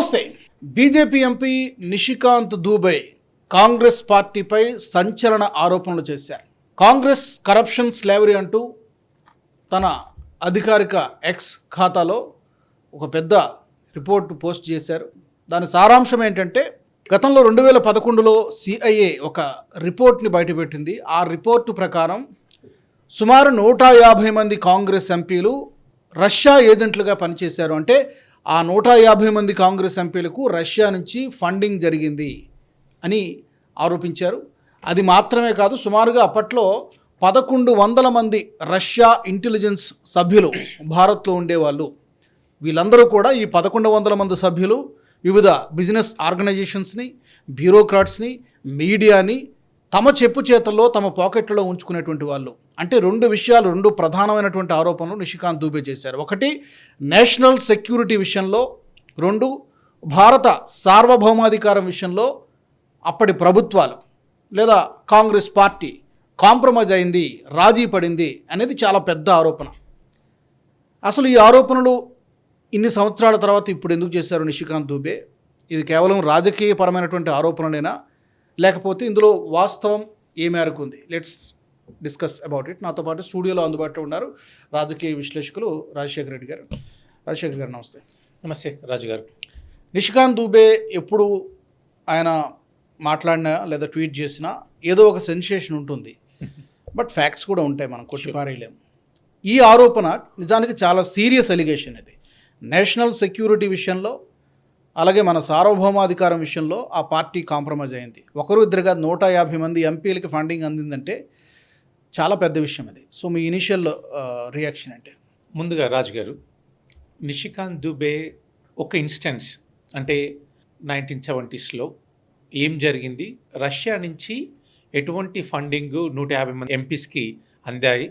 నమస్తే. BJP MP Nishikant Dubey Congress పార్టీపై సంచలన ఆరోపణలు చేశారు. కాంగ్రెస్ కరప్షన్ స్లేవరీ అంటూ తన అధికారిక ఎక్స్ ఖాతాలో ఒక పెద్ద రిపోర్ట్ పోస్ట్ చేశారు. దాని సారాంశం ఏంటంటే గతంలో రెండు వేల పదకొండులో సిఐఏ ఒక రిపోర్ట్ని బయటపెట్టింది. ఆ రిపోర్టు ప్రకారం సుమారు నూట యాభై మంది కాంగ్రెస్ ఎంపీలు రష్యా ఏజెంట్లుగా పనిచేశారు. అంటే ఆ నూట యాభై మంది కాంగ్రెస్ ఎంపీలకు రష్యా నుంచి ఫండింగ్ జరిగింది అని ఆరోపించారు. అది మాత్రమే కాదు సుమారుగా అప్పట్లో పదకొండు వందల మంది రష్యా ఇంటెలిజెన్స్ సభ్యులు భారత్లో ఉండేవాళ్ళు. వీళ్ళందరూ కూడా ఈ పదకొండు వందల మంది సభ్యులు వివిధ బిజినెస్ ఆర్గనైజేషన్స్ని బ్యూరోక్రాట్స్ని మీడియాని తమ చెప్పు చేతల్లో తమ పాకెట్లో ఉంచుకునేటువంటి వాళ్ళు. అంటే రెండు విషయాలు రెండు ప్రధానమైనటువంటి ఆరోపణలు నిషికాంత్ దూబే చేశారు. ఒకటి నేషనల్ సెక్యూరిటీ విషయంలో. రెండు భారత సార్వభౌమాధికారం విషయంలో అప్పటి ప్రభుత్వాలు లేదా కాంగ్రెస్ పార్టీ కాంప్రమైజ్ అయింది రాజీ పడింది అనేది చాలా పెద్ద ఆరోపణ. అసలు ఈ ఆరోపణలు ఇన్ని సంవత్సరాల తర్వాత ఇప్పుడు ఎందుకు చేశారు నిషికాంత్ దూబే? ఇది కేవలం రాజకీయపరమైనటువంటి ఆరోపణలేనా? లేకపోతే ఇందులో వాస్తవం ఏ మేరకు ఉంది? లెట్స్ డిస్కస్ అబౌట్ ఇట్ నాతో పాటు స్టూడియోలో అందుబాటులో ఉన్నారు రాజకీయ విశ్లేషకులు రాజశేఖర రెడ్డి గారు. రాజశేఖర్ గారు నమస్తే. నమస్తే రాజు గారు. నిషికాంత్ దూబే ఎప్పుడు ఆయన మాట్లాడినా లేదా ట్వీట్ చేసినా ఏదో ఒక సెన్సేషన్ ఉంటుంది. బట్ ఫ్యాక్ట్స్ కూడా ఉంటాయి మనం కొట్టిపారేయలేము ఈ ఆరోపణ నిజానికి చాలా సీరియస్ ఎలిగేషన్ ఇది. నేషనల్ సెక్యూరిటీ విషయంలో అలాగే మన సార్వభౌమాధికారం విషయంలో ఆ పార్టీ కాంప్రమైజ్ అయింది. ఒకరు ఇద్దరు కాదు నూట యాభై మంది ఎంపీలకి ఫండింగ్ అందిందంటే చాలా పెద్ద విషయం అది. సో మీ ఇనిషియల్ రియాక్షన్ అంటే ముందుగా రాజు గారు నిషికాంత్ దుబే ఒక ఇన్స్టెన్స్ అంటే నైన్టీన్ సెవెంటీస్లో ఏం జరిగింది? రష్యా నుంచి ఎటువంటి ఫండింగ్ నూట యాభై మంది ఎంపీస్కి అందాయి?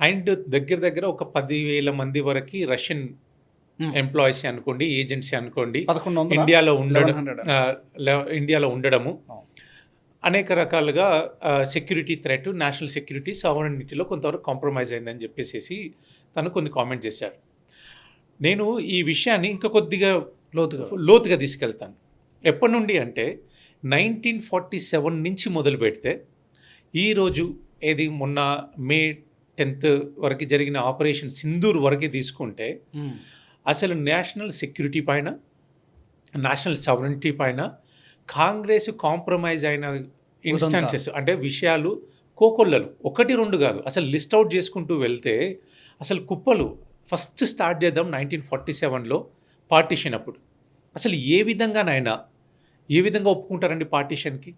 అండ్ దగ్గర దగ్గర ఒక పదివేల మంది వరకు రష్యన్ ఎంప్లాయీస్ అనుకోండి ఏజెన్సీ అనుకోండి ఇండియాలో ఉండడం 1100. ఆ, లె- ఇండియాలో ఉండడము. అనేక రకాలుగా సెక్యూరిటీ థ్రెట్ నేషనల్ సెక్యూరిటీ సావరణిటీలో కొంతవరకు కాంప్రమైజ్ అయిందని చెప్పేసి తను కొన్ని కామెంట్ చేశారు. నేను ఈ విషయాన్ని ఇంకా కొద్దిగా లోతుగా. లోతుగా తీసుకెళ్తాను. ఎప్పటి నుండి అంటే నైన్టీన్ ఫార్టీ సెవెన్ నుంచి మొదలు పెడితే ఈరోజు ఏది మొన్న మే టెన్త్ వరకు జరిగిన ఆపరేషన్ సింధూర్ వరకు తీసుకుంటే మ్మ్. అసలు నేషనల్ సెక్యూరిటీ పైన నేషనల్ సవరెంటీ పైన కాంగ్రెస్ కాంప్రమైజ్ అయిన ఇన్స్టాన్సెస్ అంటే విషయాలు కోకొల్లలు ఒకటి రెండు కాదు అసలు లిస్ట్ అవుట్ చేసుకుంటూ వెళ్తే అసలు కుప్పలు. ఫస్ట్ స్టార్ట్ చేద్దాం నైన్టీన్ ఫార్టీ సెవెన్లో పార్టీషన్ అప్పుడు. అసలు ఏ విధంగానైనా ఏ విధంగా ఒప్పుకుంటారండి పార్టీషన్కి?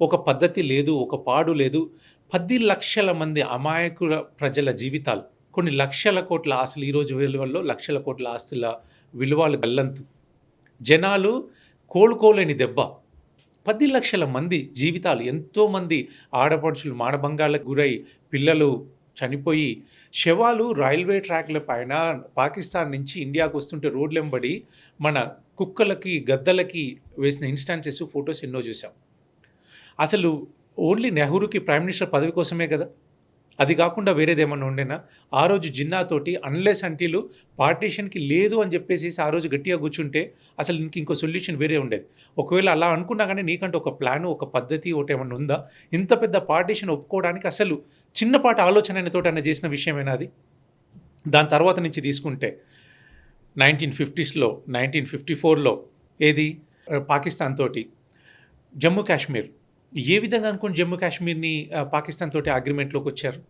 ఒక పద్ధతి లేదు ఒక పాడు లేదు. పది లక్షల మంది అమాయకుల ప్రజల జీవితాలు కొన్ని లక్షల కోట్ల ఆస్తులు ఈరోజు విలువల్లో లక్షల కోట్ల ఆస్తుల విలువలు గల్లంతు. జనాలు కోలుకోలేని దెబ్బ. పది లక్షల మంది జీవితాలు ఎంతోమంది ఆడపడుచులు మానభంగాలకు గురై పిల్లలు చనిపోయి శవాలు రైల్వే ట్రాక్ల పైన పాకిస్తాన్ నుంచి ఇండియాకు వస్తుంటే రోడ్లెంబడి మన కుక్కలకి గద్దలకి వేసిన ఇన్స్టాన్సెస్ ఫొటోస్ ఎన్నో చూసాం అసలు ఓన్లీ నెహ్రూకి ప్రైమ్ మినిస్టర్ పదవి కోసమే కదా? అది కాకుండా వేరేది ఏమన్నా ఉండేనా? ఆ రోజు జిన్నాతోటి అన్లెస్ అంటీలు పార్టీషన్కి లేదు అని చెప్పేసి ఆ రోజు గట్టిగా కూర్చుంటే అసలు ఇంక ఇంకో సొల్యూషన్ వేరే ఉండేది. ఒకవేళ అలా అనుకున్నా కానీ నీకంటే ఒక ప్లాన్ ఒక పద్ధతి ఒకటి ఏమన్నా ఉందా? ఇంత పెద్ద పార్టీషన్ ఒప్పుకోవడానికి అసలు చిన్నపాటి ఆలోచన అయినతోటి ఆయన చేసిన విషయమేనా అది? దాని తర్వాత నుంచి తీసుకుంటే నైన్టీన్ ఫిఫ్టీస్లో నైన్టీన్ ఫిఫ్టీ ఫోర్లో ఏది? పాకిస్తాన్ తోటి జమ్మూ కాశ్మీర్. ఏ విధంగా అనుకుని జమ్మూ కాశ్మీర్ని పాకిస్తాన్ తోటి అగ్రిమెంట్లోకి వచ్చారు?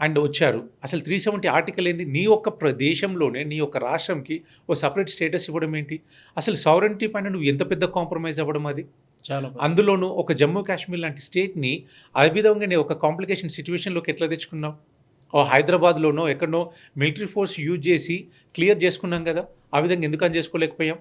అండ్ వచ్చారు. అసలు త్రీ సెవెంటీ ఆర్టికల్ ఏంది? నీ యొక్క ప్రదేశంలోనే నీ యొక్క రాష్ట్రంకి ఓ సపరేట్ స్టేటస్ ఇవ్వడం ఏంటి? అసలు సావరెంటీ పైన నువ్వు ఎంత పెద్ద కాంప్రమైజ్ అవ్వడం అది? చాలా అందులోనూ ఒక జమ్మూ కాశ్మీర్ లాంటి స్టేట్ని ఆ విధంగానే ఒక కాంప్లికేషన్ సిచ్యువేషన్లోకి ఎట్లా తెచ్చుకున్నావు? ఓ హైదరాబాద్లోనో ఎక్కడనో మిలిటరీ ఫోర్స్ యూజ్ చేసి క్లియర్ చేసుకున్నాం కదా? ఆ విధంగా ఎందుకు అని చేసుకోలేకపోయాం?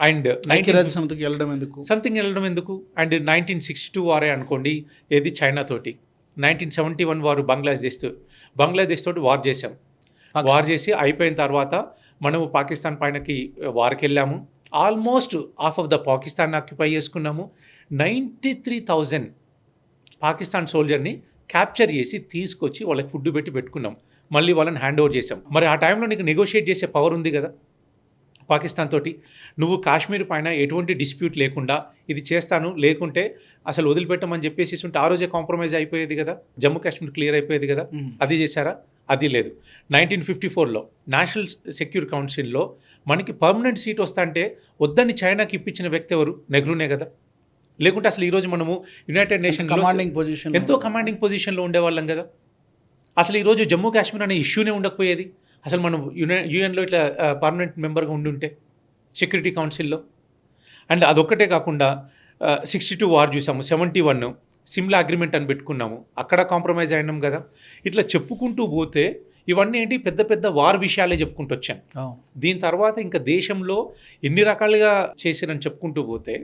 అండ్ ఐక్యరాజ్య సమితికి వెళ్ళడం ఎందుకు? సంథింగ్ వెళ్ళడం ఎందుకు? అండ్ నైన్టీన్ సిక్స్టీ టూ వారే అనుకోండి ఏది చైనా తోటి. నైన్టీన్ సెవెంటీ వన్ వారు బంగ్లాదేశ్తో బంగ్లాదేశ్ తోటి వార్ చేసాం వార్ చేసి అయిపోయిన తర్వాత మనము పాకిస్తాన్ పైనకి వార్కి వెళ్ళాము almost half of the Pakistan occupy చేసుకున్నాము. నైంటీ త్రీ థౌజండ్ పాకిస్తాన్ సోల్జర్ని క్యాప్చర్ చేసి తీసుకొచ్చి వాళ్ళకి ఫుడ్ పెట్టి పెట్టుకున్నాం. మళ్ళీ వాళ్ళని హ్యాండ్ ఓవర్ చేసాం మరి ఆ టైంలో నీకు నెగోషియేట్ చేసే పవర్ ఉంది కదా? పాకిస్తాన్ తోటి. నువ్వు కాశ్మీర్ పైన ఎటువంటి డిస్ప్యూట్ లేకుండా ఇది చేస్తాను లేకుంటే అసలు వదిలిపెట్టమని చెప్పేసి ఉంటే ఆ రోజే కాంప్రమైజ్ అయిపోయేది కదా? జమ్మూ కాశ్మీర్ క్లియర్ అయిపోయేది కదా. అది చేశారా? అది లేదు. నైన్టీన్ ఫిఫ్టీ ఫోర్లో నేషనల్ సెక్యూర్ కౌన్సిల్లో మనకి పర్మనెంట్ సీట్ వస్తా అంటే వద్దని చైనాకి ఇప్పించిన వ్యక్తి ఎవరు? నెహ్రూనే కదా? లేకుంటే అసలు ఈరోజు మనము యునైటెడ్ నేషన్ కమాండింగ్ పొజిషన్ ఎంతో కమాండింగ్ పొజిషన్లో ఉండేవాళ్ళం కదా? అసలు ఈరోజు జమ్మూ కాశ్మీర్ అనే ఇష్యూనే ఉండకపోయేది. అసలు మనం యునై యూఎన్లో ఇట్లా పర్మనెంట్ మెంబర్గా ఉండి ఉంటే సెక్యూరిటీ కౌన్సిల్లో అండ్ అదొక్కటే కాకుండా సిక్స్టీ టూ వార్ చూసాము సెవెంటీ వన్ సిమ్లా అగ్రిమెంట్ అని పెట్టుకున్నాము. అక్కడ కాంప్రమైజ్ అయినాం కదా. ఇట్లా చెప్పుకుంటూ పోతే ఇవన్నీ ఏంటి? పెద్ద పెద్ద వార్ విషయాలే చెప్పుకుంటూ వచ్చాను దీని తర్వాత ఇంకా దేశంలో ఎన్ని రకాలుగా చేసిరని చెప్పుకుంటూ పోతే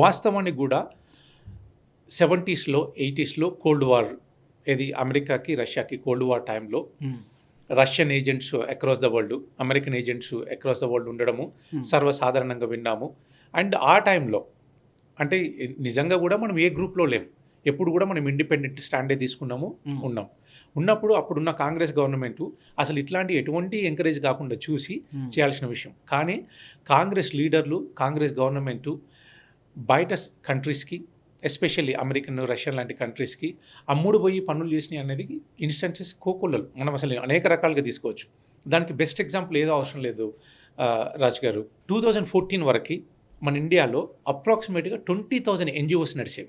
వాస్తవానికి కూడా సెవెంటీస్లో ఎయిటీస్లో కోల్డ్ వార్ ఇది అమెరికాకి రష్యాకి కోల్డ్ వార్ టైంలో Russian agents across the world American agents across the world ఉండడము Hmm. సర్వసాధారణంగా విన్నాము అండ్ ఆ టైంలో అంటే నిజంగా కూడా మనం ఏ గ్రూప్లో లేం ఎప్పుడు కూడా మనం ఇండిపెండెంట్ స్టాండే తీసుకున్నాము Hmm. ఉన్నాం ఉన్నప్పుడు అప్పుడున్న కాంగ్రెస్ గవర్నమెంట్ అసలు ఇట్లాంటి ఎటువంటి ఎంకరేజ్ కాకుండా చూసి చేయాల్సిన విషయం కానీ కాంగ్రెస్ లీడర్లు కాంగ్రెస్ గవర్నమెంట్ బయట కంట్రీస్కి ఎస్పెషల్లీ అమెరికన్ రష్యన్ లాంటి కంట్రీస్కి అమ్ముడు పోయి పనులు చేసినాయి అనేది ఇన్స్టెన్సెస్ కోకొల్లలు. మనం అసలు అనేక రకాలుగా తీసుకోవచ్చు. దానికి బెస్ట్ ఎగ్జాంపుల్ ఏదో అవసరం లేదు ఆ, రాజ్ గారు. టూ థౌజండ్ ఫోర్టీన్ వరకు మన ఇండియాలో అప్రాక్సిమేట్గా twenty thousand NGOs నడిచేవి.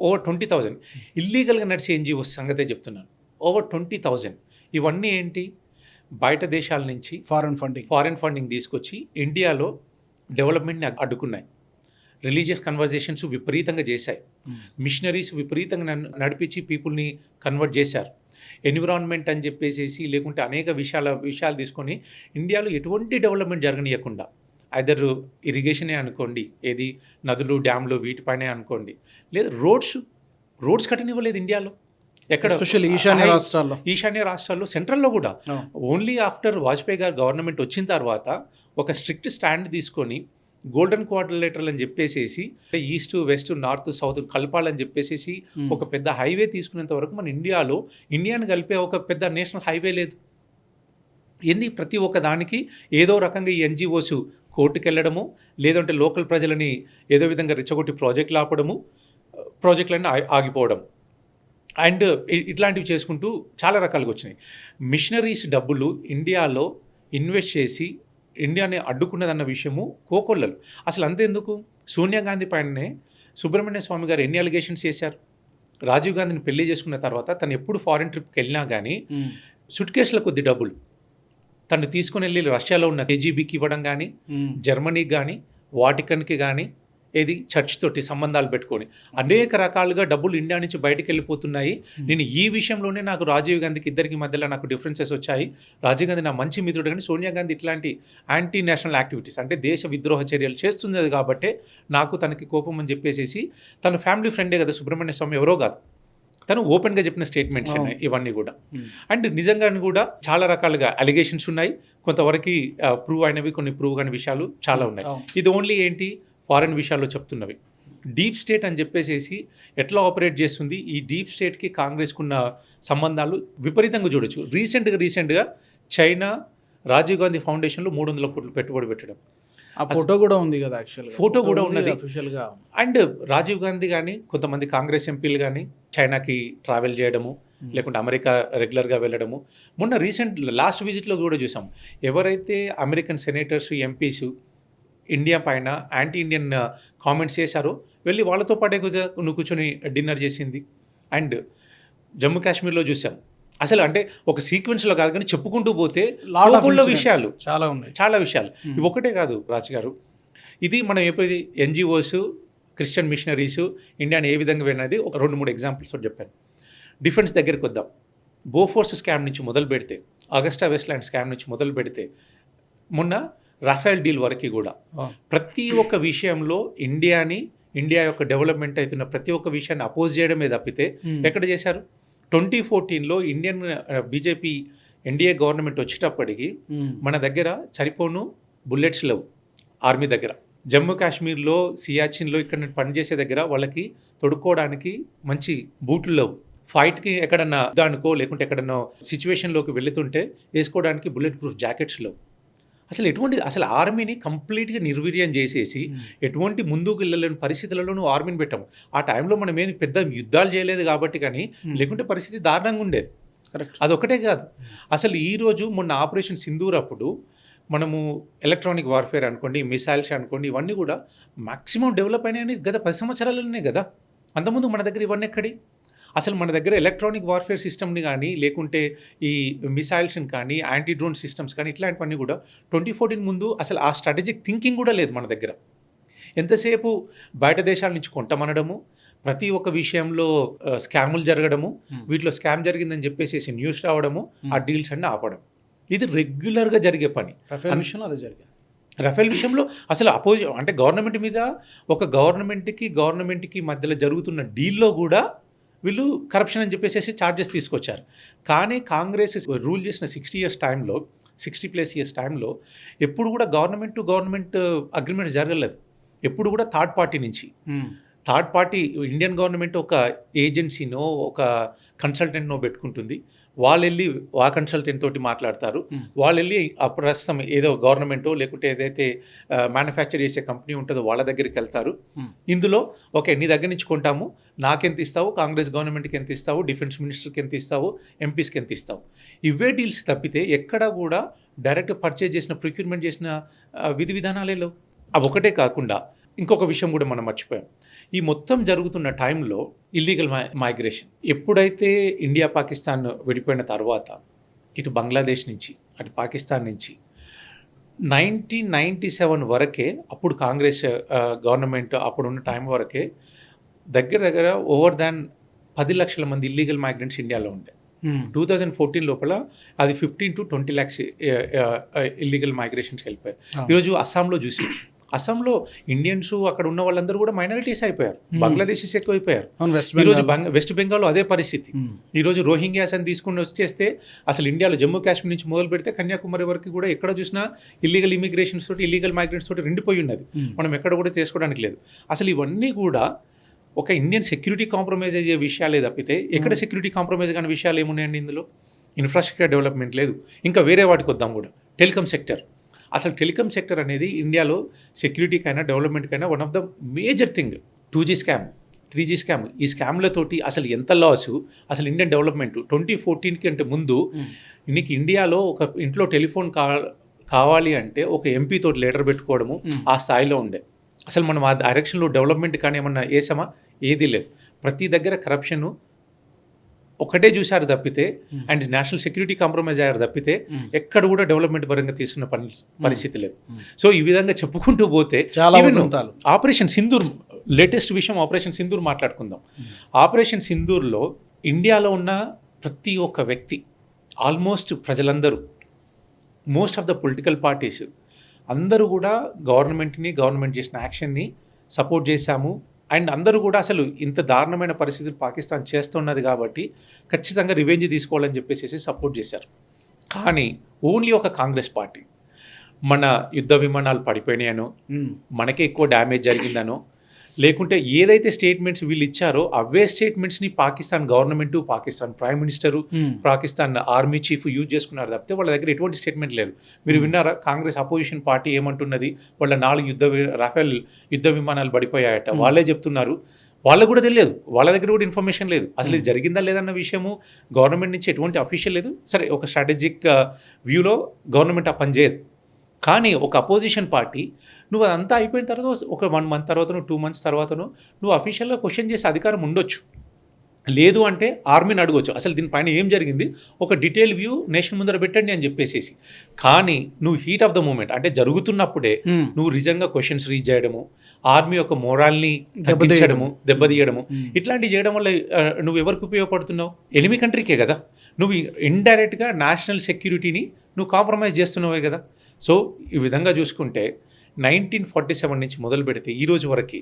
Over twenty thousand. ఇల్లీగల్గా నడిచే ఎన్జిఓస్ సంగతే చెప్తున్నాను. Over twenty thousand. ఇవన్నీ ఏంటి? బయట దేశాల నుంచి ఫారెన్ ఫండింగ్. ఫారెన్ ఫండింగ్ తీసుకొచ్చి ఇండియాలో డెవలప్మెంట్ని అడ్డుకున్నాయి. రిలీజియస్ కన్వర్జేషన్స్ విపరీతంగా చేశాయి. మిషనరీస్ విపరీతంగా నడిపించి పీపుల్ని కన్వర్ట్ చేశారు. ఎన్విరాన్మెంట్ అని చెప్పేసేసి లేకుంటే అనేక విషయాల విషయాలు తీసుకొని ఇండియాలో ఎటువంటి డెవలప్మెంట్ జరగనీయకుండా ఐదర్ ఇరిగేషనే అనుకోండి ఏది నదులు డ్యామ్లు వీటిపైనే అనుకోండి. లేదా రోడ్స్ రోడ్స్ కట్టనివ్వలేదు ఇండియాలో. ఎక్కడ? ఎస్పెషల్లీ ఈశాన్య రాష్ట్రాల్లో. ఈశాన్య రాష్ట్రాల్లో సెంట్రల్లో కూడా. ఓన్లీ ఆఫ్టర్ వాజ్పేయి గారు గవర్నమెంట్ వచ్చిన తర్వాత ఒక స్ట్రిక్ట్ స్టాండ్ తీసుకొని గోల్డెన్ క్వార్టర్లేటర్లు అని చెప్పేసేసి ఈస్ట్ వెస్ట్ నార్త్ సౌత్ కలపాలని చెప్పేసేసి. ఒక పెద్ద హైవే తీసుకునేంత వరకు మన ఇండియాలో ఇండియాని కలిపే ఒక పెద్ద నేషనల్ హైవే లేదు. ఏంది ప్రతి ఒక్క దానికి ఏదో రకంగా ఈ ఎన్జిఓస్ కోర్టుకు వెళ్ళడము లేదంటే లోకల్ ప్రజలని ఏదో విధంగా రెచ్చగొట్టి ప్రాజెక్టులు ఆపడము ప్రాజెక్టులన్నీ ఆగిపోవడం. అండ్ ఇట్లాంటివి చేసుకుంటూ చాలా రకాలుగా వచ్చినాయి. మిషనరీస్ డబ్బులు ఇండియాలో ఇన్వెస్ట్ చేసి ఇండియాని అడ్డుకున్నదన్న విషయము కోకొల్లలు. అసలు అంతెందుకు సోనియా గాంధీ పైననే సుబ్రహ్మణ్య స్వామి గారు ఎన్ని అలిగేషన్స్ చేశారు? రాజీవ్ గాంధీని పెళ్ళి చేసుకున్న తర్వాత తను ఎప్పుడు ఫారిన్ ట్రిప్కి వెళ్ళినా కానీ సుట్ కేసుల కొద్ది డబ్బులు. తను తీసుకుని వెళ్ళి రష్యాలో ఉన్న కేజీబీకి ఇవ్వడం కానీ జర్మనీకి కానీ వాటికన్కి కానీ ఏది? చర్చ్ తోటి సంబంధాలు పెట్టుకొని. అనేక రకాలుగా డబ్బులు ఇండియా నుంచి బయటకు వెళ్ళిపోతున్నాయి. నేను ఈ విషయంలోనే నాకు రాజీవ్ గాంధీకి ఇద్దరికి మధ్యలో నాకు డిఫరెన్సెస్ వచ్చాయి. రాజీవ్ గాంధీ నా మంచి మిత్రుడు కానీ సోనియా గాంధీ ఇట్లాంటి యాంటీ నేషనల్ యాక్టివిటీస్ అంటే దేశ విద్రోహ చర్యలు చేస్తున్నది కాబట్టి నాకు తనకి కోపం అని చెప్పేసేసి తన ఫ్యామిలీ ఫ్రెండే కదా సుబ్రహ్మణ్య స్వామి ఎవరో కాదు. తను ఓపెన్గా చెప్పిన స్టేట్మెంట్స్ అవును. ఇవన్నీ కూడా. అండ్ నిజంగా కూడా చాలా రకాలుగా అలిగేషన్స్ ఉన్నాయి. కొంతవరకు ప్రూవ్ అయినవి కొన్ని ప్రూవ్ కాని విషయాలు చాలా ఉన్నాయి. ఇది ఓన్లీ ఏంటి? ఫారెన్ విషయాల్లో చెప్తున్నవి. డీప్ స్టేట్ అని చెప్పేసేసి ఎట్లా ఆపరేట్ చేస్తుంది? ఈ డీప్ స్టేట్కి కాంగ్రెస్కున్న సంబంధాలు విపరీతంగా చూడొచ్చు. రీసెంట్గా రీసెంట్గా చైనా రాజీవ్ గాంధీ ఫౌండేషన్లో మూడు వందల కోట్లు పెట్టుబడి పెట్టడం. ఆ ఫోటో కూడా ఉంది కదా యాక్చువల్ ఫోటో కూడా ఉన్నది. అఫీషియల్గా. అండ్ రాజీవ్ గాంధీ కానీ కొంతమంది కాంగ్రెస్ ఎంపీలు కానీ చైనాకి ట్రావెల్ చేయడము లేకుంటే అమెరికా రెగ్యులర్గా వెళ్ళడము. మొన్న రీసెంట్ లాస్ట్ విజిట్లో కూడా చూసాం. ఎవరైతే అమెరికన్ సెనేటర్స్ ఎంపీస్ ఇండియా పైన యాంటీ ఇండియన్ కామెంట్స్ చేశారో. వెళ్ళి వాళ్ళతో పాటే కూర్చొని డిన్నర్ చేసింది. అండ్ జమ్మూ కాశ్మీర్లో చూసాం. అసలు అంటే ఒక సీక్వెన్స్లో కాదు కానీ చెప్పుకుంటూ పోతే incidents. విషయాలు. చాలా ఉన్నాయి. చాలా విషయాలు. Hmm. ఇవి ఒకటే కాదు రాజు గారు. ఇది మనం ఎప్పుడు ఎన్జిఓస్ క్రిస్టియన్ మిషనరీస్ ఇండియాని ఏ విధంగా వెళ్ళినది ఒక రెండు మూడు ఎగ్జాంపుల్స్ ఒకటి చెప్పాను. డిఫెన్స్ దగ్గరికి వద్దాం. బోఫోర్స్ స్కామ్ నుంచి మొదలు పెడితే ఆగస్టా వెస్ట్లాండ్ స్కామ్ నుంచి మొదలు పెడితే మొన్న రాఫెల్ డీల్ వరకు కూడా. ప్రతి ఒక్క విషయంలో ఇండియాని ఇండియా యొక్క డెవలప్మెంట్ అవుతున్న ప్రతి ఒక్క విషయాన్ని అపోజ్ చేయడమే తప్పితే. ఎక్కడ చేశారు ట్వంటీ ఫోర్టీన్లో ఇండియన్ బీజేపీ ఎన్డీఏ గవర్నమెంట్ వచ్చేటప్పటికి. మన దగ్గర సరిపోను బుల్లెట్స్ లేవు ఆర్మీ దగ్గర జమ్మూ కాశ్మీర్లో సియాచిన్లో ఇక్కడ పనిచేసే దగ్గర వాళ్ళకి తొడుక్కోవడానికి మంచి బూట్లు లేవు ఫైట్కి ఎక్కడన్నా దానికో లేకుంటే ఎక్కడన్నా సిచ్యువేషన్లోకి వెళుతుంటే వేసుకోవడానికి బుల్లెట్ ప్రూఫ్ జాకెట్స్ లేవు అసలు ఎటువంటి అసలు ఆర్మీని కంప్లీట్గా నిర్వీర్యం చేసేసి ఎటువంటి ముందుకు వెళ్ళలేని పరిస్థితులలో నువ్వు ఆర్మీని పెట్టాము. ఆ టైంలో మనం ఏమి పెద్ద యుద్ధాలు చేయలేదు కాబట్టి కానీ లేకుంటే పరిస్థితి దారుణంగా ఉండేది. కరెక్ట్. అదొకటే కాదు. అసలు ఈరోజు మొన్న ఆపరేషన్ సింధూర్ అప్పుడు మనము ఎలక్ట్రానిక్ వార్ఫేర్ అనుకోండి మిసైల్స్ అనుకోండి ఇవన్నీ కూడా మాక్సిమం డెవలప్ అయినాయని గత పది సంవత్సరాలనే కదా. అంతకుముందు మన దగ్గర ఇవన్నీ ఎక్కడి? అసలు మన దగ్గర ఎలక్ట్రానిక్ వార్ఫేర్ సిస్టమ్ని కానీ లేకుంటే ఈ మిసైల్స్ని కానీ యాంటీ డ్రోన్ సిస్టమ్స్ కానీ ఇట్లాంటివన్నీ కూడా ట్వంటీ ఫోర్టీన్ ముందు అసలు ఆ స్ట్రాటజిక్ థింకింగ్ కూడా లేదు మన దగ్గర. ఎంతసేపు బయట దేశాల నుంచి కొంటమనడము ప్రతి ఒక్క విషయంలో స్కాములు జరగడము. వీటిలో స్కామ్ జరిగిందని చెప్పేసి న్యూస్ రావడము ఆ డీల్స్ అన్ని ఆపడం. ఇది రెగ్యులర్గా జరిగే పని. అదే జరిగింది. రఫేల్ విషయంలో అసలు అపోజి అంటే గవర్నమెంట్ మీద ఒక గవర్నమెంట్కి గవర్నమెంట్కి మధ్యలో జరుగుతున్న డీల్లో కూడా వీళ్ళు కరప్షన్ అని చెప్పేసి చార్జెస్ తీసుకొచ్చారు. కానీ కాంగ్రెస్ రూల్ చేసిన సిక్స్టీ ఇయర్స్ టైంలో సిక్స్టీ ప్లస్ ఇయర్స్ టైంలో ఎప్పుడు కూడా గవర్నమెంట్ టు గవర్నమెంట్ అగ్రిమెంట్ జరగలేదు. ఎప్పుడు కూడా థర్డ్ పార్టీ నుంచి. థర్డ్ పార్టీ ఇండియన్ గవర్నమెంట్ ఒక ఏజెన్సీనో ఒక కన్సల్టెంట్నో పెట్టుకుంటుంది. వాళ్ళు వెళ్ళి ఆ కన్సల్టెంట్ తోటి మాట్లాడతారు. వాళ్ళు వెళ్ళి ఆ ప్రస్తుతం ఏదో గవర్నమెంటో లేకుంటే ఏదైతే మ్యానుఫ్యాక్చర్ చేసే కంపెనీ ఉంటుందో వాళ్ళ దగ్గరికి వెళ్తారు. ఇందులో ఓకే నీ దగ్గర నుంచి కొంటాము నాకెంత ఇస్తావు కాంగ్రెస్ గవర్నమెంట్కి ఎంత ఇస్తావు డిఫెన్స్ మినిస్టర్కి ఎంత ఇస్తావు ఎంపీస్కి ఎంత ఇస్తావు. ఇవే డీల్స్ తప్పితే ఎక్కడా కూడా డైరెక్ట్ పర్చేజ్ చేసిన ప్రొక్యూర్మెంట్ చేసిన విధి విధానాలే లేవు. అవి ఒకటే కాకుండా ఇంకొక విషయం కూడా మనం మర్చిపోయాం. ఈ మొత్తం జరుగుతున్న టైంలో ఇల్లీగల్ మైగ్రేషన్ ఎప్పుడైతే ఇండియా పాకిస్తాన్ విడిపోయిన తర్వాత ఇటు బంగ్లాదేశ్ నుంచి అటు పాకిస్తాన్ నుంచి నైన్టీన్ నైంటీ సెవెన్ వరకే అప్పుడు కాంగ్రెస్ గవర్నమెంట్ అప్పుడు ఉన్న టైం వరకే దగ్గర దగ్గర ఓవర్ దాన్ పది లక్షల మంది ఇల్లీగల్ మైగ్రెంట్స్ ఇండియాలో ఉండే. టూ థౌజండ్ ఫోర్టీన్ లోపల అది fifteen to twenty lakhs illegal migrations వెళ్ళిపోయాయి. ఈరోజు అస్సాంలో చూసి. అస్సాంలో ఇండియన్స్ అక్కడ ఉన్న వాళ్ళందరూ కూడా మైనారిటీస్ అయిపోయారు. బంగ్లాదేశీస్ ఎక్కువైపోయారు. ఈరోజు వెస్ట్ బెంగాల్లో అదే పరిస్థితి. ఈరోజు రోహింగ్యాస్ అని తీసుకుని వచ్చేస్తే అసలు ఇండియాలో జమ్మూ కాశ్మీర్ నుంచి మొదలు పెడితే కన్యాకుమారి వరకు కూడా ఎక్కడ చూసినా ఇల్లీగల్ ఇమిగ్రేషన్స్ తోటి ఇల్లీగల్ మైగ్రెంట్స్ తోటి రెండిపోయి ఉన్నది. మనం ఎక్కడ కూడా చేసుకోవడానికి లేదు. అసలు ఇవన్నీ కూడా ఒక ఇండియన్ సెక్యూరిటీ కాంప్రమైజ్ అయ్యే విషయాలే తప్పితే ఎక్కడ సెక్యూరిటీ కాంప్రమైజ్ కాని విషయాలు ఏమున్నాయండి ఇందులో? ఇన్ఫ్రాస్ట్రక్చర్ డెవలప్మెంట్ లేదు. ఇంకా వేరే వాటికి వద్దాం కూడా. టెలికామ్ సెక్టర్ అసలు టెలికామ్ సెక్టర్ అనేది ఇండియాలో సెక్యూరిటీకైనా డెవలప్మెంట్కైనా one of the major thing two G scam three G scam ఈ స్కామ్లతోటి అసలు ఎంత లాస్ అసలు ఇండియన్ డెవలప్మెంట్ ట్వంటీ ఫోర్టీన్కి అంటే ముందు Hmm. నీకు ఇండియాలో ఒక ఇంట్లో టెలిఫోన్ కా కావాలి అంటే ఒక ఎంపీ తోటి లెటర్ పెట్టుకోవడము Hmm. ఆ స్థాయిలో ఉండే. అసలు మనం ఆ డైరెక్షన్లో డెవలప్మెంట్ కానీ ఏమన్నా వేసామా? ఏదీ లేదు. ప్రతి దగ్గర కరప్షన్ ఒకటే చూశారు తప్పితే. అండ్ నేషనల్ సెక్యూరిటీ కాంప్రమైజ్ అయ్యారు తప్పితే. ఎక్కడ కూడా డెవలప్మెంట్ పరంగా తీసుకున్న పని పరిస్థితి లేదు. సో ఈ విధంగా చెప్పుకుంటూ పోతే. ఆపరేషన్ సింధూర్ లేటెస్ట్ విషయం ఆపరేషన్ సింధూర్ మాట్లాడుకుందాం ఆపరేషన్ సింధూర్లో ఇండియాలో ఉన్న ప్రతి ఒక్క వ్యక్తి ఆల్మోస్ట్ ప్రజలందరూ most of the political parties అందరూ కూడా గవర్నమెంట్ని గవర్నమెంట్ చేసిన యాక్షన్ని సపోర్ట్ చేశాము అండ్ అందరూ కూడా అసలు ఇంత దారుణమైన పరిస్థితులు పాకిస్తాన్ చేస్తున్నది కాబట్టి ఖచ్చితంగా రివెంజ్ తీసుకోవాలని చెప్పేసి సపోర్ట్ చేశారు కానీ ఓన్లీ ఒక కాంగ్రెస్ పార్టీ మన యుద్ధ విమానాలు పడిపోయినాయనో. మనకే ఎక్కువ డ్యామేజ్ జరిగిందనో లేకుంటే ఏదైతే స్టేట్మెంట్స్ వీళ్ళు ఇచ్చారో అవే స్టేట్మెంట్స్ని Pakistan government Pakistan prime minister Hmm. Pakistan army chief use చేసుకున్నారు. తప్పితే వాళ్ళ దగ్గర ఎటువంటి స్టేట్మెంట్ లేదు. మీరు విన్నారా? కాంగ్రెస్ అపోజిషన్ పార్టీ ఏమంటున్నది? వాళ్ళ నాలుగు యుద్ధ రాఫెల్ యుద్ధ విమానాలు పడిపోయాయట. వాళ్ళే చెప్తున్నారు. వాళ్ళకు కూడా తెలియదు వాళ్ళ దగ్గర కూడా ఇన్ఫర్మేషన్ లేదు. అసలు ఇది జరిగిందా లేదన్న విషయము గవర్నమెంట్ నుంచి ఎటువంటి అఫీషియల్ లేదు. సరే ఒక స్ట్రాటజిక్ వ్యూలో గవర్నమెంట్ ఆ పని చేయదు. కానీ ఒక అపోజిషన్ పార్టీ నువ్వు అదంతా అయిపోయిన తర్వాత ఒక వన్ మంత్ తర్వాతను టూ మంత్స్ తర్వాతను నువ్వు అఫీషియల్గా క్వశ్చన్ చేసే అధికారం ఉండొచ్చు. లేదు అంటే ఆర్మీని అడగొచ్చు. అసలు దీనిపైన ఏం జరిగింది? ఒక డీటెయిల్ వ్యూ నేషన్ ముందర పెట్టండి అని చెప్పేసేసి. కానీ నువ్వు హీట్ ఆఫ్ ద మూమెంట్ అంటే జరుగుతున్నప్పుడే Hmm. నువ్వు నిజంగా క్వశ్చన్స్ రీచ్ చేయడము ఆర్మీ యొక్క మోరాల్ని దెబ్బతీయడము. దెబ్బతీయడము. Hmm. ఇట్లాంటివి చేయడం వల్ల నువ్వు ఎవరికి ఉపయోగపడుతున్నావు? ఎనిమి కంట్రీకే కదా. నువ్వు ఇండైరెక్ట్గా నేషనల్ సెక్యూరిటీని నువ్వు కాంప్రమైజ్ చేస్తున్నావే కదా. సో ఈ విధంగా చూసుకుంటే నైన్టీన్ ఫార్టీ సెవెన్ నుంచి మొదలు పెడితే ఈ రోజు వరకు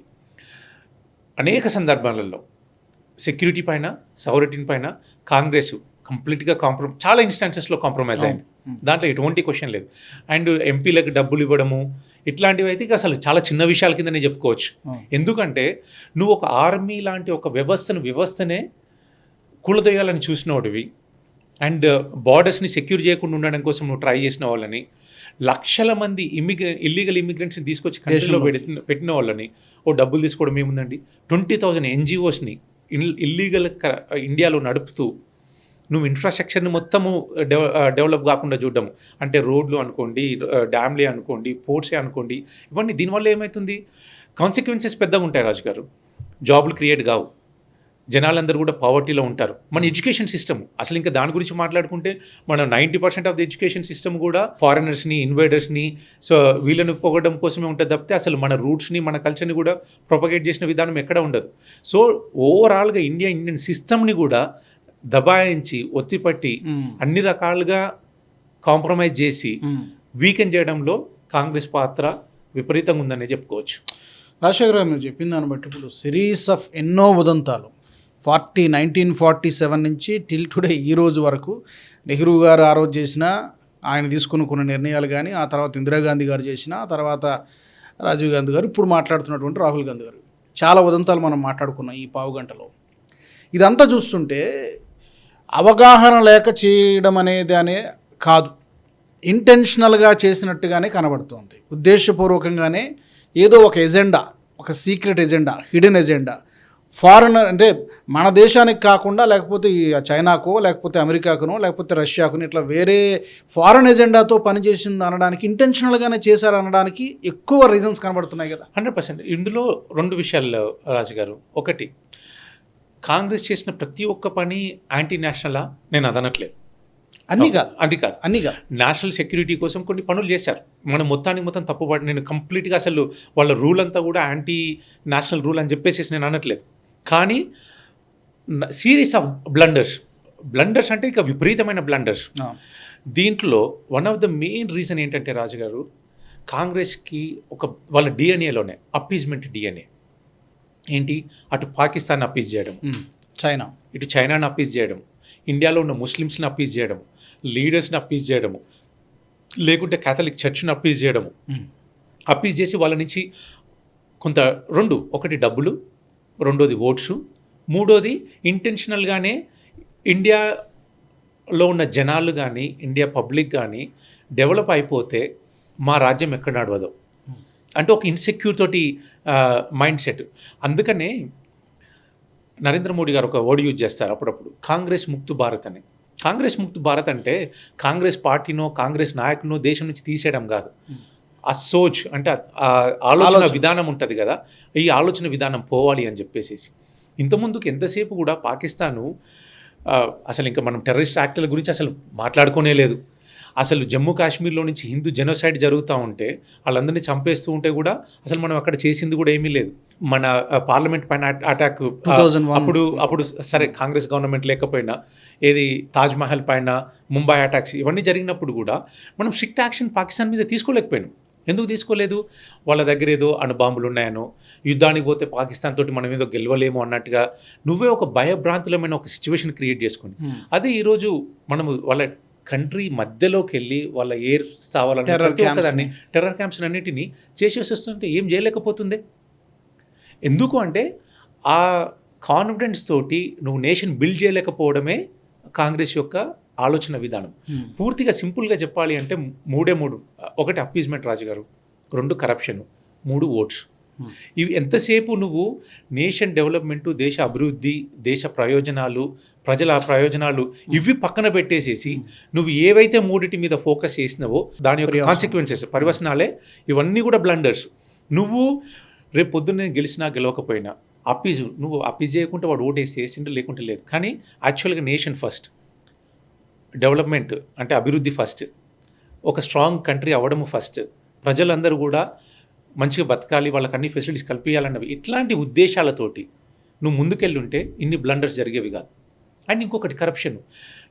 అనేక సందర్భాలలో సెక్యూరిటీ పైన సౌరిటీ పైన కాంగ్రెస్ కంప్లీట్గా కాంప్రమ చాలా ఇన్స్టాన్సెస్లో కాంప్రమైజ్ అయింది. దాంట్లో ఎటువంటి క్వశ్చన్ లేదు అండ్ ఎంపీలకు డబ్బులు ఇవ్వడము ఇట్లాంటివి అయితే ఇక అసలు చాలా చిన్న విషయాల కిందనే చెప్పుకోవచ్చు. ఎందుకంటే నువ్వు ఒక ఆర్మీ లాంటి ఒక వ్యవస్థను వ్యవస్థనే కూలదోయాలని చూసినోడివి అండ్ బార్డర్స్ని సెక్యూర్ చేయకుండా ఉండడం కోసం నువ్వు ట్రై చేసిన వాళ్ళని లక్షల మంది ఇమిగ్రె ఇల్లీగల్ ఇమిగ్రెంట్స్ని తీసుకొచ్చి కంట్రీలో. పెట్టిన పెట్టిన వాళ్ళని ఓ డబ్బులు తీసుకోవడం ఏముందండి? ట్వంటీ థౌజండ్ ఎన్జిఓస్ని ఇల్లీగల్ ఇండియాలో నడుపుతూ నువ్వు ఇన్ఫ్రాస్ట్రక్చర్ని మొత్తము డెవ డెవలప్ కాకుండా చూడడం. అంటే రోడ్లు అనుకోండి డ్యామ్లే అనుకోండి పోర్ట్సే అనుకోండి ఇవన్నీ దీనివల్ల ఏమవుతుంది కాన్సిక్వెన్సెస్ పెద్దగా ఉంటాయి రాజు గారు జాబులు క్రియేట్ కావు. జనాలందరూ కూడా పావర్టీలో ఉంటారు మన ఎడ్యుకేషన్ సిస్టమ్ అసలు ఇంకా దాని గురించి మాట్లాడుకుంటే మనం ninety percent of the education system కూడా ఫారినర్స్ని ఇన్వైడర్స్ని సో వీళ్ళని పొగడం కోసమే ఉంటుంది తప్పితే అసలు మన రూట్స్ని మన కల్చర్ని కూడా ప్రొపగేట్ చేసిన విధానం ఎక్కడ ఉండదు సో ఓవరాల్గా ఇండియా ఇండియన్ సిస్టమ్ని కూడా దబాయించి ఒత్తిపట్టి. అన్ని రకాలుగా కాంప్రమైజ్ చేసి. వీకెండ్ చేయడంలో కాంగ్రెస్ పాత్ర విపరీతంగా ఉందనే చెప్పుకోవచ్చు రాజశేఖర్ గారు మీరు చెప్పిన దాన్ని బట్టి ఇప్పుడు సిరీస్ ఆఫ్ ఎన్నో ఉదంతాలు ఫార్టీ నైన్టీన్ ఫార్టీ సెవెన్ నుంచి టిల్ టుడే ఈ రోజు వరకు నెహ్రూ గారు ఆ రోజు చేసిన ఆయన తీసుకున్న కొన్ని నిర్ణయాలు కానీ ఆ తర్వాత ఇందిరాగాంధీ గారు చేసిన ఆ తర్వాత రాజీవ్ గాంధీ గారు ఇప్పుడు మాట్లాడుతున్నటువంటి రాహుల్ గాంధీ గారు. చాలా ఉదంతాలు మనం మాట్లాడుకున్నాం ఈ పావు గంటలో. ఇదంతా చూస్తుంటే అవగాహన లేక చేయడం అనేది అనే కాదు. ఇంటెన్షనల్గా చేసినట్టుగానే కనబడుతోంది. ఉద్దేశపూర్వకంగానే ఏదో ఒక ఎజెండా ఒక secret agenda hidden agenda foreigner అంటే మన దేశానికి కాకుండా లేకపోతే చైనాకో లేకపోతే అమెరికాకునో లేకపోతే రష్యాకునో ఇట్లా వేరే ఫారెన్ ఎజెండాతో పనిచేసింది అనడానికి ఇంటెన్షనల్గానే చేశారు అనడానికి ఎక్కువ రీజన్స్ కనబడుతున్నాయి కదా. Hundred percent. ఇందులో రెండు విషయాలు రాజు గారు ఒకటి కాంగ్రెస్ చేసిన ప్రతి ఒక్క పని యాంటీ నేషనలా నేను అదనట్లేదు అన్నీ కాదు. అది కాదు. అన్నీ కాదు. నేషనల్ సెక్యూరిటీ కోసం కొన్ని పనులు చేశారు. మనం మొత్తానికి మొత్తం తప్పుపడి నేను కంప్లీట్గా అసలు వాళ్ళ రూల్ అంతా కూడా యాంటీ నేషనల్ రూల్ అని చెప్పేసి నేను అనట్లేదు. కానీ సిరీస్ ఆఫ్ బ్లండర్స్ బ్లండర్స్ అంటే ఇక విపరీతమైన బ్లండర్స్. దీంట్లో one of the main reason ఏంటంటే రాజుగారు కాంగ్రెస్కి ఒక వాళ్ళ డిఎన్ఏలోనే అప్పీజ్మెంట్ డిఎన్ఏ ఏంటి? అటు పాకిస్తాన్ అప్పీజ్ చేయడం. చైనా. ఇటు చైనాని అప్పీజ్ చేయడం. ఇండియాలో ఉన్న ముస్లిమ్స్ని అప్పీజ్ చేయడం. లీడర్స్ని అప్పీజ్ చేయడము లేకుంటే కేథలిక్ చర్చ్ని అప్పీజ్ చేయడము. అప్పీజ్ చేసి వాళ్ళ నుంచి కొంత రెండు ఒకటి డబ్బులు రెండోది ఓట్స్. మూడోది ఇంటెన్షనల్గానే ఇండియాలో ఉన్న జనాలు కానీ ఇండియా పబ్లిక్ కానీ డెవలప్ అయిపోతే మా రాజ్యం ఎక్కడ నడవదు. అంటే ఒక ఇన్సెక్యూర్ తోటి మైండ్ సెట్. అందుకనే నరేంద్ర మోడీ గారు ఒక వర్డ్ యూజ్ చేస్తారు అప్పుడప్పుడు కాంగ్రెస్ ముక్తు భారత్ అని. కాంగ్రెస్ ముక్తు భారత్ అంటే కాంగ్రెస్ పార్టీనో కాంగ్రెస్ నాయకునో దేశం నుంచి తీసేయడం కాదు. ఆ సోచ్ అంటే ఆలోచన. విధానం ఉంటుంది కదా ఈ ఆలోచన విధానం పోవాలి అని చెప్పేసి ఇంతకుముందుకు ఎంతసేపు కూడా పాకిస్తాను అసలు ఇంకా మనం టెర్రరిస్ట్ యాక్టుల గురించి అసలు మాట్లాడుకోనే లేదు. అసలు జమ్మూ కాశ్మీర్లో నుంచి హిందూ జెనోసైడ్ జరుగుతూ ఉంటే వాళ్ళందరినీ చంపేస్తూ ఉంటే కూడా అసలు మనం అక్కడ చేసింది కూడా ఏమీ లేదు. మన పార్లమెంట్ పైన అట్- అటాక్ ఆ, 2001 అప్పుడు అప్పుడు సరే కాంగ్రెస్ గవర్నమెంట్ లేకపోయినా ఏది తాజ్ మహల్ పైన ముంబై అటాక్స్ ఇవన్నీ జరిగినప్పుడు కూడా మనం స్ట్రిక్ట్ యాక్షన్ పాకిస్తాన్ మీద తీసుకోలేకపోయాం ఎందుకు తీసుకోలేదు వాళ్ళ దగ్గర ఏదో అణుబాంబులు ఉన్నాయనో యుద్ధానికి పోతే పాకిస్తాన్ తోటి మనం ఏదో గెలవలేము అన్నట్టుగా నువ్వే ఒక భయభ్రాంతులమైన ఒక సిచ్యువేషన్ క్రియేట్ చేసుకుని. అదే ఈరోజు మనము వాళ్ళ కంట్రీ మధ్యలోకి వెళ్ళి వాళ్ళ ఎయిర్ స్థావాలని Terror ప్రతి camps ఒక్కదాన్ని ని. టెర్రర్ క్యాంప్స్ అన్నిటిని చేసేసి వస్తుంటే ఏం చేయలేకపోతుంది ఎందుకు అంటే ఆ కాన్ఫిడెన్స్ తోటి నువ్వు నేషన్ బిల్డ్ చేయలేకపోవడమే కాంగ్రెస్ యొక్క ఆలోచన విధానం. పూర్తిగా సింపుల్గా చెప్పాలి అంటే మూడే మూడు. ఒకటి అప్పీజ్మెంట్ రాజు గారు రెండు కరప్షన్ మూడు ఓట్స్. ఇవి ఎంతసేపు నువ్వు నేషన్ డెవలప్మెంట్ దేశ అభివృద్ధి దేశ ప్రయోజనాలు ప్రజల ప్రయోజనాలు ఇవి పక్కన పెట్టేసేసి నువ్వు ఏవైతే మూడిటి మీద ఫోకస్ చేసినావో దాని యొక్క. కాన్సిక్వెన్సెస్ పరివసనాలే ఇవన్నీ కూడా బ్లండర్స్ నువ్వు రేపు పొద్దున్నే గెలిచినా గెలవకపోయినా అప్పీజ్ నువ్వు అప్పీజ్ చేయకుంటే వాడు ఓటేసి వేసిండు లేకుంటే లేదు. కానీ యాక్చువల్గా నేషన్ ఫస్ట్ డెవలప్మెంట్ అంటే అభివృద్ధి ఫస్ట్. ఒక స్ట్రాంగ్ కంట్రీ అవ్వడము ఫస్ట్. ప్రజలందరూ కూడా మంచిగా బతకాలి వాళ్ళకి అన్ని ఫెసిలిటీస్ కల్పించాలన్నవి ఇట్లాంటి ఉద్దేశాలతోటి నువ్వు ముందుకెళ్ళుంటే ఇన్ని బ్లండర్స్ జరిగేవి కాదు. అండ్ ఇంకొకటి కరప్షన్.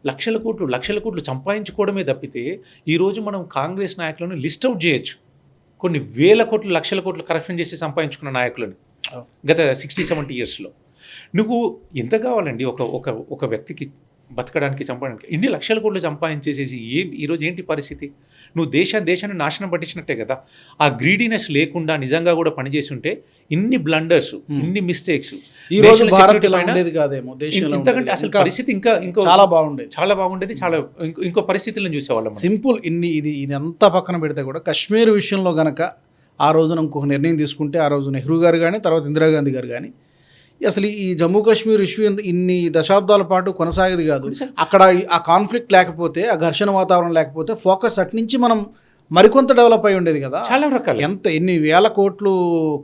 లక్షల కోట్లు లక్షల కోట్లు సంపాదించుకోవడమే తప్పితే ఈరోజు మనం కాంగ్రెస్ నాయకులను లిస్ట్ అవుట్ చేయొచ్చు. కొన్ని వేల కోట్లు లక్షల కోట్లు కరప్షన్ చేసి సంపాదించుకున్న నాయకులను గత సిక్స్టీ సెవెంటీ ఇయర్స్లో. నువ్వు ఎంత కావాలండి ఒక ఒక ఒక వ్యక్తికి బతకడానికి చంపడానికి. ఇన్ని లక్షల కోట్లు సంపాదించేసేసి ఏం ఈరోజు ఏంటి పరిస్థితి? నువ్వు దేశ దేశాన్ని నాశనం పట్టించినట్టే కదా. ఆ గ్రీడీనెస్ లేకుండా నిజంగా కూడా పనిచేసి ఉంటే ఇన్ని బ్లండర్స్ ఇన్ని మిస్టేక్స్ ఈ రోజు కాదేమో దేశంలో ఇంతకంటే. అసలు పరిస్థితి ఇంకా ఇంకో చాలా బాగుండేది. చాలా బాగుండేది చాలా ఇంకో- ఇంకో పరిస్థితులను చూసేవాళ్ళం. సింపుల్ ఇన్ని ఇది ఇది అంతా పక్కన పెడితే కూడా కశ్మీర్ విషయంలో గనక ఆ రోజున ఇంకొక నిర్ణయం తీసుకుంటే ఆ రోజు నెహ్రూ గారు కానీ తర్వాత ఇందిరాగాంధీ గారు కానీ అసలు ఈ జమ్మూ కాశ్మీర్ ఇష్యూ ఇన్ని దశాబ్దాల పాటు కొనసాగేది కాదు. అక్కడ ఆ కాన్ఫ్లిక్ట్ లేకపోతే ఆ ఘర్షణ వాతావరణం లేకపోతే ఫోకస్ అటు నుంచి మనం మరికొంత డెవలప్ అయి ఉండేది కదా. చాలా రకాలు. ఎంత ఎన్ని వేల కోట్లు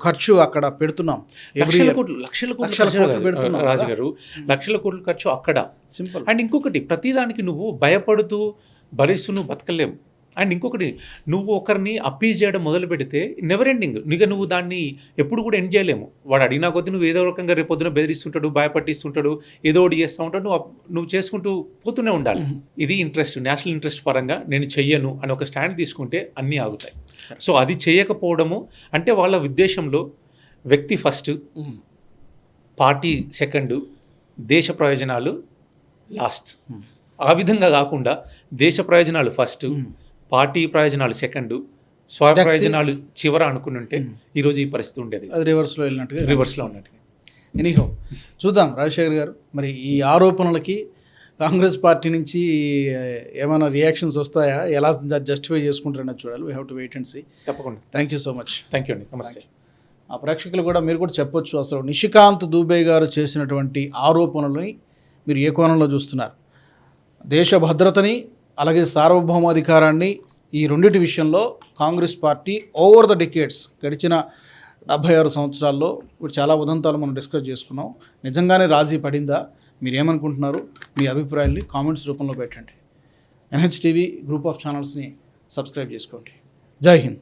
ఖర్చు అక్కడ పెడుతున్నాం? లక్షల కోట్లు లక్షల కోట్లు పెడుతున్నాం. రాజు కదా. గారు లక్షల కోట్లు ఖర్చు అక్కడ. సింపుల్ అండ్ ఇంకొకటి ప్రతిదానికి నువ్వు భయపడుతూ భరిస్తూ నువ్వు బతకలేవు. అండ్ ఇంకొకటి నువ్వు ఒకరిని అప్పీజ్ చేయడం మొదలు పెడితే నెవర్ ఎండింగ్ ఇక నువ్వు దాన్ని ఎప్పుడు కూడా ఎండ్ చేయలేము. వాడు అడిగినా కొద్దీ నువ్వు ఏదో రకంగా రేపు పొద్దున బెదిరిస్తుంటాడు భయపట్టిస్తుంటాడు ఏదో ఒకటి చేస్తూ ఉంటాడు నువ్వు నువ్వు చేసుకుంటూ పోతూనే ఉండాలి. ఇది ఇంట్రెస్ట్ నేషనల్ ఇంట్రెస్ట్ పరంగా నేను చెయ్యను అని ఒక స్టాండ్ తీసుకుంటే అన్నీ ఆగుతాయి. సో అది చేయకపోవడము అంటే వాళ్ళ ఉద్దేశంలో వ్యక్తి ఫస్ట్ పార్టీ సెకండ్ దేశ ప్రయోజనాలు లాస్ట్ ఆ విధంగా కాకుండా దేశ ప్రయోజనాలు ఫస్ట్ పార్టీ ప్రయోజనాలు సెకండ్ స్వ ప్రయోజనాలు చివర అనుకుని ఈరోజు ఈ పరిస్థితి ఉండేది. అది రివర్స్లో వెళ్ళినట్టుగా రివర్స్లో ఉన్నట్టు ఎనీహో చూద్దాం రాజశేఖర్ గారు మరి ఈ ఆరోపణలకి కాంగ్రెస్ పార్టీ నుంచి ఏమైనా రియాక్షన్స్ వస్తాయా? ఎలా జస్టిఫై చేసుకుంటారన్నది చూడాలి. We have to wait and see తప్పకుండా. Thank you so much thank you అండి. నమస్తే ఆ ప్రేక్షకులు కూడా మీరు కూడా చెప్పొచ్చు అసలు. నిషికాంత్ దూబే గారు చేసినటువంటి ఆరోపణలని మీరు ఏ కోణంలో చూస్తున్నారు? దేశ భద్రతని అలాగే సార్వభౌమాధికారాన్ని ఈ రెండింటి విషయంలో Congress party over the decades గడిచిన డెబ్భై ఆరు సంవత్సరాల్లో ఇప్పుడు చాలా ఉదంతాలు మనం డిస్కస్ చేసుకున్నాం. నిజంగానే రాజీ పడిందా? మీరు ఏమనుకుంటున్నారు మీ అభిప్రాయాల్ని కామెంట్స్ రూపంలో పెట్టండి. ఎన్హెచ్ టీవీ గ్రూప్ ఆఫ్ ఛానల్స్ని సబ్స్క్రైబ్ చేసుకోండి. జై హింద్.